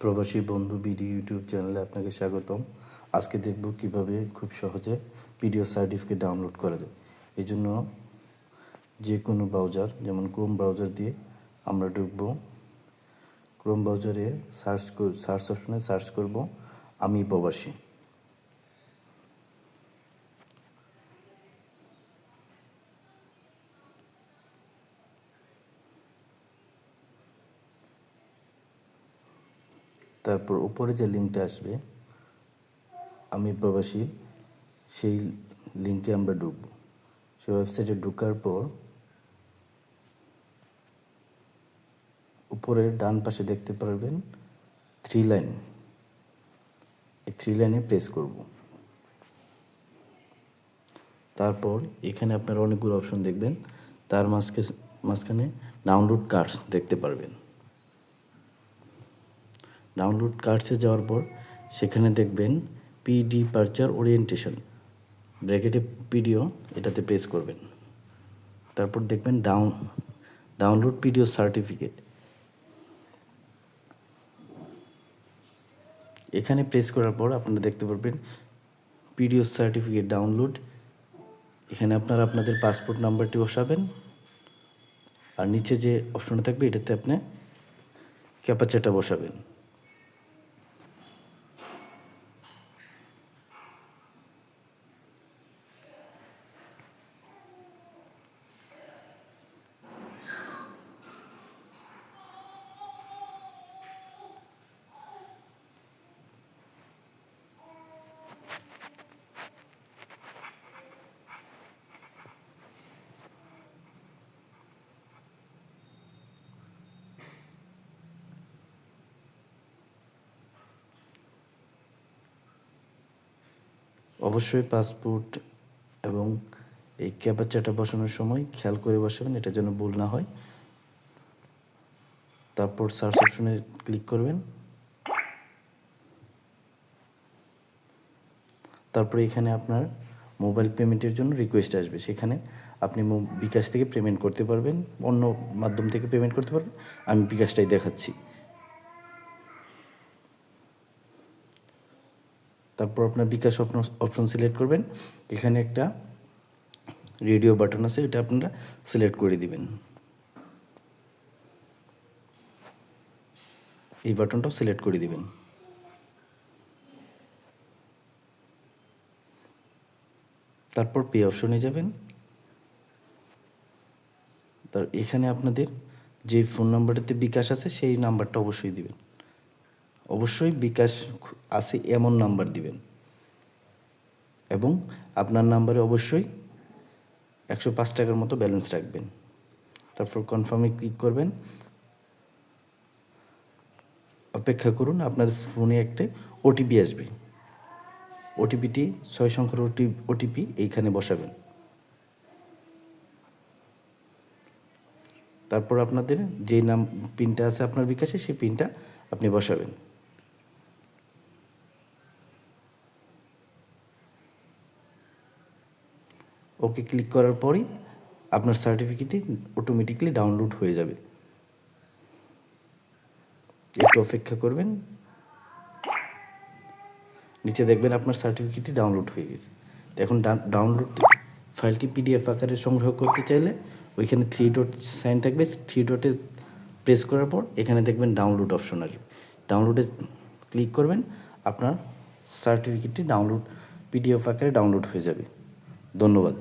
প্রবাসী বন্ধু BD YouTube চ্যানেলে আপনাকে স্বাগতম। আজকে দেখব কীভাবে খুব সহজে পিডিও সার্টিফিকেট ডাউনলোড করা যায়। এই জন্য যে কোনো ব্রাউজার, যেমন ক্রোম ব্রাউজার দিয়ে আমরা ঢুকব। ক্রোম ব্রাউজারে সার্চ সার্চ অপশনে সার্চ করব, আমি প্রবাসী। তারপর উপরে যে লিঙ্কটা আসবে, আমি প্রবাসী, সেই লিঙ্কে আমরা ঢুকবো। সেই ওয়েবসাইটে ঢোকার পর উপরের ডান পাশে দেখতে পারবেন থ্রি লাইন এই থ্রি লাইনে প্রেস করব। তারপর এখানে আপনারা অনেকগুলো অপশন দেখবেন। তার মাঝকে মাঝখানে ডাউনলোড কার্ডস দেখতে পারবেন। ডাউনলোড কার্ডসে যাওয়ার পর সেখানে দেখবেন পিডি পারচার ওরিয়েন্টেশন ব্র্যাকেটে পিডিও এটাতে প্রেস করবেন। তারপর দেখবেন ডাউন ডাউনলোড পিডিও সার্টিফিকেট এখানে প্রেস করার পর আপনারা দেখতে পারবেন পিডিও সার্টিফিকেট ডাউনলোড এখানে আপনারা আপনাদের পাসপোর্ট নাম্বারটি বসাবেন। আর নিচে যে অপশনটা থাকবে, এটাতে আপনি ক্যাপাচাটা বসাবেন। অবশ্যই পাসপোর্ট এবং এই ক্যাপাচাটা বসানোর সময় খেয়াল করে বসাবেন, এটা যেন ভুল না হয়। তারপর সার্চ অপশনে ক্লিক করবেন। তারপরে এখানে আপনার মোবাইল পেমেন্টের জন্য রিকোয়েস্ট আসবে। সেখানে আপনি বিকাশ থেকে পেমেন্ট করতে পারবেন, অন্য মাধ্যম থেকে পেমেন্ট করতে পারবেন। আমি বিকাশটাই দেখাচ্ছি। তারপর আপনার বিকাশ অপশন সিলেক্ট করবেন। এখানে একটা রেডিও বাটন আছে, এটা আপনারা সিলেক্ট করে দিবেন। এই বাটনটাও সিলেক্ট করে দিবেন। তারপর পে অপশনে যাবেন। তার এখানে আপনাদের যে ফোন নাম্বারটাতে বিকাশ আছে, সেই নাম্বারটা অবশ্যই দিবেন। অবশ্যই বিকাশ আছে, এমন নাম্বার দিবেন। এবং আপনার নাম্বারে অবশ্যই একশো পাঁচ টাকার মতো ব্যালেন্স রাখবেন। তারপর কনফার্মে ক্লিক করবেন। অপেক্ষা করুন, আপনার ফোনে একটা ওটিপি আসবে। ওটিপিটি ছয় সংখ্যার ওটি ওটিপি এইখানে বসাবেন। তারপর আপনাদের যে নাম, পিনটা আছে আপনার বিকাশে, সেই পিনটা আপনি বসাবেন। ওকে ক্লিক করার পরই আপনার সার্টিফিকেটটি অটোমেটিকলি ডাউনলোড হয়ে যাবে। একটু অপেক্ষা করবেন। নিচে দেখবেন আপনার সার্টিফিকেটটি ডাউনলোড হয়ে গেছে। এখন ডাউনলোড ফাইলটি পিডিএফ আকারে সংগ্রহ করতে চাইলে ওইখানে থ্রি ডট সাইন থাকবে। থ্রি ডটে প্রেস করার পর এখানে দেখবেন ডাউনলোড অপশন আসবে। ডাউনলোডে ক্লিক করবেন, আপনার সার্টিফিকেটটি ডাউনলোড পিডিএফ আকারে ডাউনলোড হয়ে যাবে। ধন্যবাদ।